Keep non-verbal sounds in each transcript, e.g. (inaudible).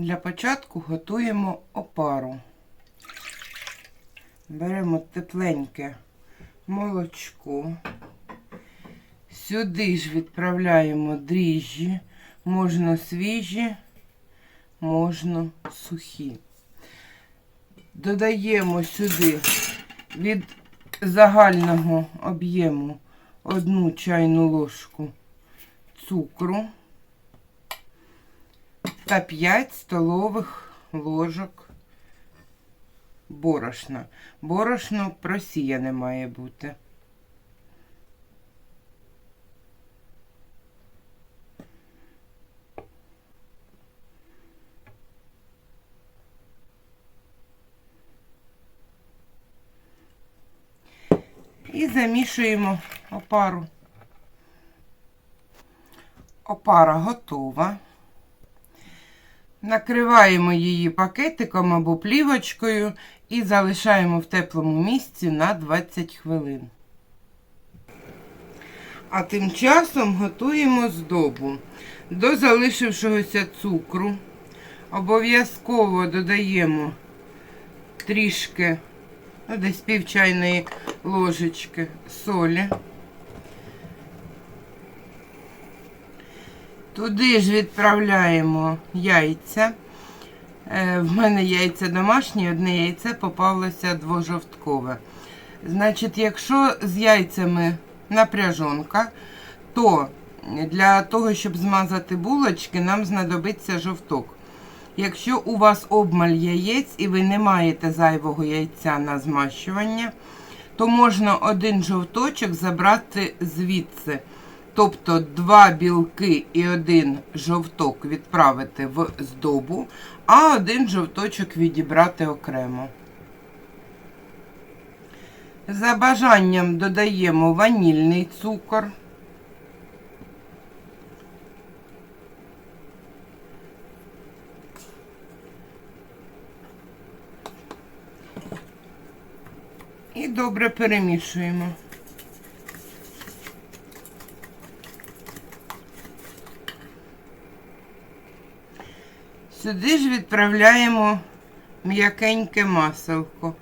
Для початку готуємо опару. Беремо тепленьке молочко. Сюди ж відправляємо дріжджі, можна свіжі, можна сухі. Додаємо сюди від загального об'єму одну чайну ложку цукру та 5 столових ложок борошна. Борошно просіяне має бути. І замішуємо опару. Опара готова. Накриваємо її пакетиком або плівочкою і залишаємо в теплому місці на 20 хвилин. А тим часом готуємо здобу. До залишившогося цукру обов'язково додаємо трішки, ну, десь пів чайної ложечки солі. Туди ж відправляємо яйця. Е, В мене яйця домашні, одне яйце попалося двожовткове. Значить, якщо з яйцями напряжонка, то для того, щоб змазати булочки, нам знадобиться жовток. Якщо у вас обмаль яєць і ви не маєте зайвого яйця на змащування, то можна один жовточок забрати звідси. Тобто два білки і один жовток відправити в здобу, а один жовточок відібрати окремо. За бажанням додаємо ванільний цукор. І добре перемішуємо. Сюди ж відправляємо м'якеньке маселко.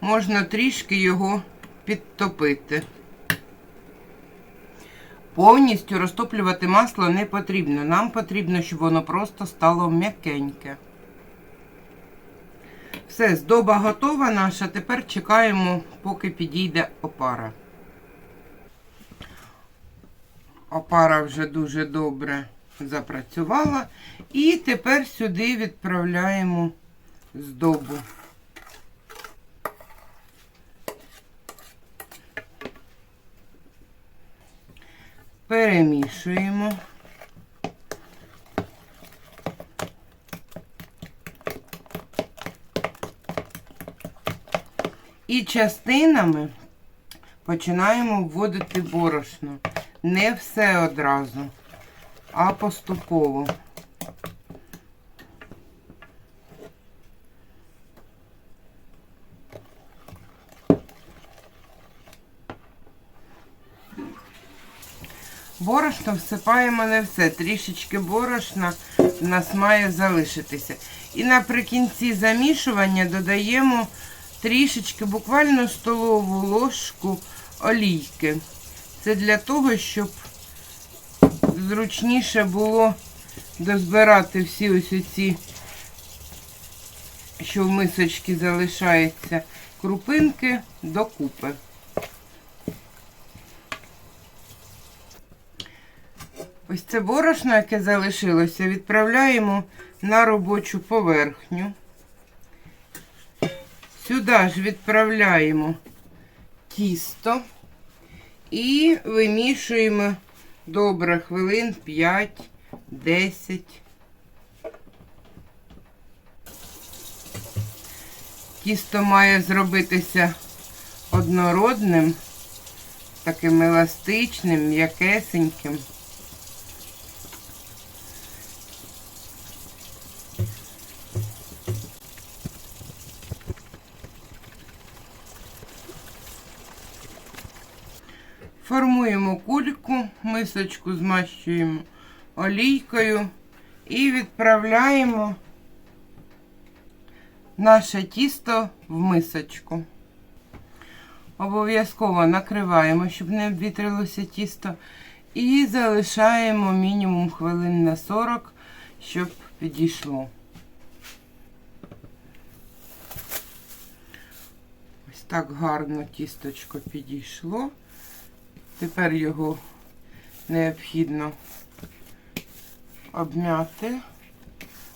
Можна трішки його підтопити. Повністю розтоплювати масло не потрібно. Нам потрібно, щоб воно просто стало м'якеньке. Все, здоба готова наша. Тепер чекаємо, поки підійде опара. Опара вже дуже добре запрацювала. І тепер сюди відправляємо здобу. Перемішуємо. І частинами починаємо вводити борошно. Не все одразу, а поступово. Борошно всипаємо не все. Трішечки борошна в нас має залишитися. І наприкінці замішування додаємо трішечки, буквально столову ложку олійки. Це для того, щоб зручніше було дозбирати всі ось ці, що в мисочці залишається, крупинки докупи. Ось це борошно, яке залишилося, відправляємо на робочу поверхню. Сюди ж відправляємо тісто і вимішуємо добре хвилин 5-10. Тісто має зробитися однородним, таким еластичним, м'якесеньким. Формуємо кульку, мисочку змащуємо олійкою і відправляємо наше тісто в мисочку. Обов'язково накриваємо, щоб не обвітрилося тісто. І залишаємо мінімум хвилин на 40, щоб підійшло. Ось так гарно тісточко підійшло. Тепер його необхідно обмяти,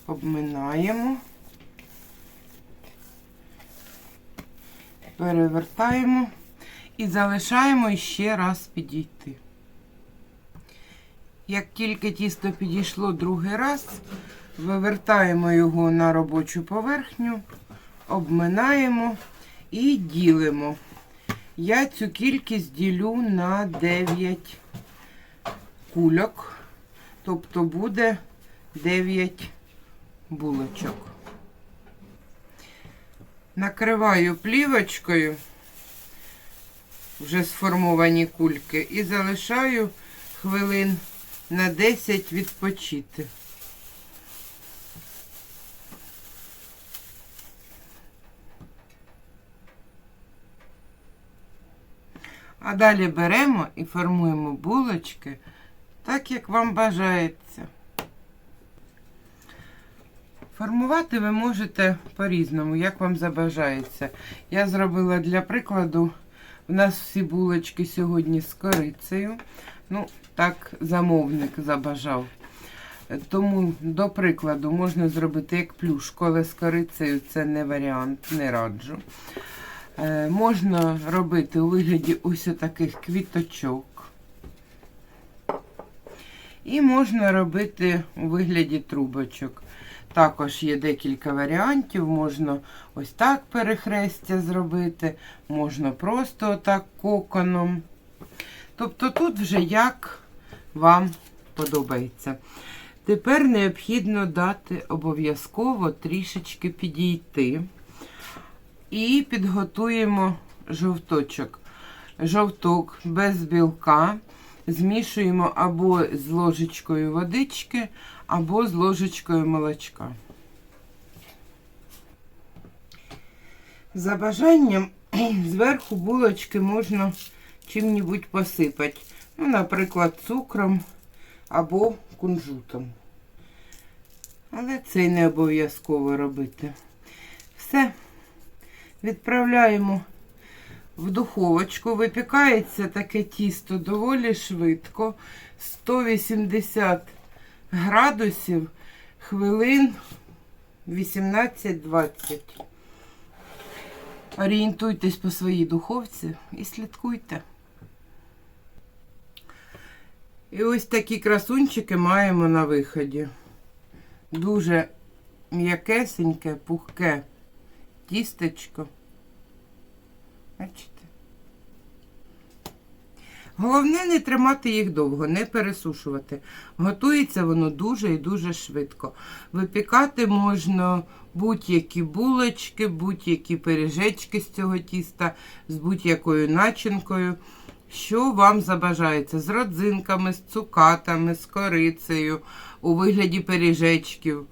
обминаємо, перевертаємо і залишаємо ще раз підійти. Як тільки тісто підійшло другий раз, вивертаємо його на робочу поверхню, обминаємо і ділимо. Я цю кількість ділю на 9 кульок, тобто буде 9 булочок. Накриваю плівочкою вже сформовані кульки і залишаю хвилин на 10 відпочити. А далі беремо і формуємо булочки так, як вам бажається. Формувати ви можете по-різному, як вам забажається. Я зробила для прикладу, у нас всі булочки сьогодні з корицею. Ну, так замовник забажав. Тому, до прикладу, можна зробити як плюшку, але з корицею це не варіант, не раджу. Е, можна робити у вигляді ось таких квіточок. І можна робити у вигляді трубочок. Також є декілька варіантів. Можна ось так перехрестя зробити, можна просто отак коконом. Тобто тут вже як вам подобається. Тепер необхідно дати обов'язково трішечки підійти. І підготуємо жовточок. Жовток без білка змішуємо або з ложечкою водички, або з ложечкою молочка. За бажанням (clears throat) зверху булочки можна чим-небудь посипати. Ну, наприклад, цукром або кунжутом. Але це не обов'язково робити. Все. Відправляємо в духовочку. Випікається таке тісто доволі швидко. 180 градусів хвилин 18-20. Орієнтуйтесь по своїй духовці і слідкуйте. І ось такі красунчики маємо на виході. Дуже м'якесеньке, пухке тістечко. Бачите? Головне не тримати їх довго, не пересушувати. Готується воно дуже і дуже швидко. Випікати можна будь-які булочки, будь-які пиріжечки з цього тіста, з будь-якою начинкою. Що вам забажається? З родзинками, з цукатами, з корицею, у вигляді пиріжечків.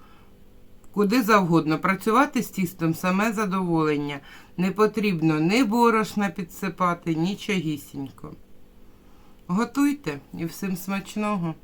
Куди завгодно. Працювати з тістом саме задоволення. Не потрібно ні борошна підсипати, ні чагісінько. Готуйте і всім смачного!